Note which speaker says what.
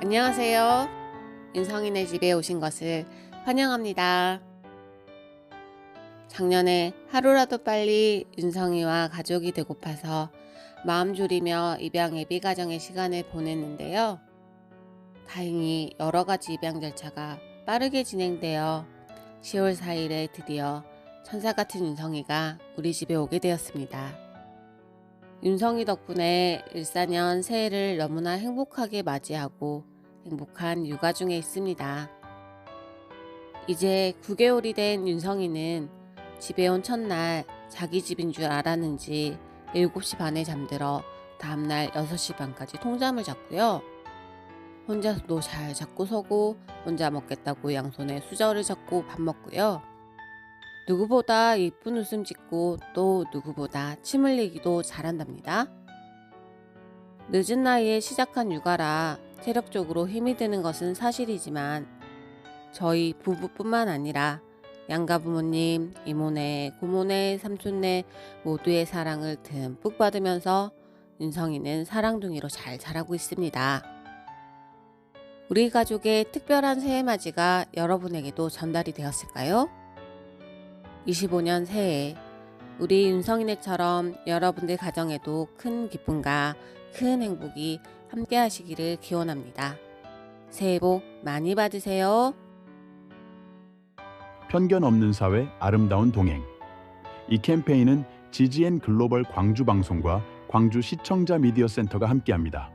Speaker 1: 안녕하세요. 윤성인의 집에 오신 것을 환영합니다. 작년에 하루라도 빨리 윤성이와 가족이 되고파서 마음 졸이며 입양 예비 가정의 시간을 보냈는데요. 다행히 여러 가지 입양 절차가 빠르게 진행되어 10월 4일에 드디어 천사 같은 윤성이가 우리 집에 오게 되었습니다. 윤성이 덕분에 일사년 새해를 너무나 행복하게 맞이하고 행복한 육아 중에 있습니다. 이제 9개월이 된 윤성이는 집에 온 첫날 자기 집인 줄 알았는지 7시 반에 잠들어 다음날 6시 반까지 통잠을 잤고요. 혼자서도 잘 잡고 서고 혼자 먹겠다고 양손에 수저를 잡고 밥 먹고요. 누구보다 이쁜 웃음 짓고 또 누구보다 침 흘리기도 잘한답니다. 늦은 나이에 시작한 육아라 체력적으로 힘이 드는 것은 사실이지만 저희 부부뿐만 아니라 양가 부모님, 이모네, 고모네, 삼촌네 모두의 사랑을 듬뿍 받으면서 윤성이는 사랑둥이로 잘 자라고 있습니다. 우리 가족의 특별한 새해 맞이가 여러분에게도 전달이 되었을까요? 25년 새해 우리 윤성이네처럼 여러분들 가정에도 큰 기쁨과 큰 행복이 함께 하시기를 기원합니다. 새해 복 많이 받으세요.
Speaker 2: 편견 없는 사회 아름다운 동행. 이 캠페인은 GGN 글로벌 광주 방송과 광주 시청자 미디어 센터가 함께합니다.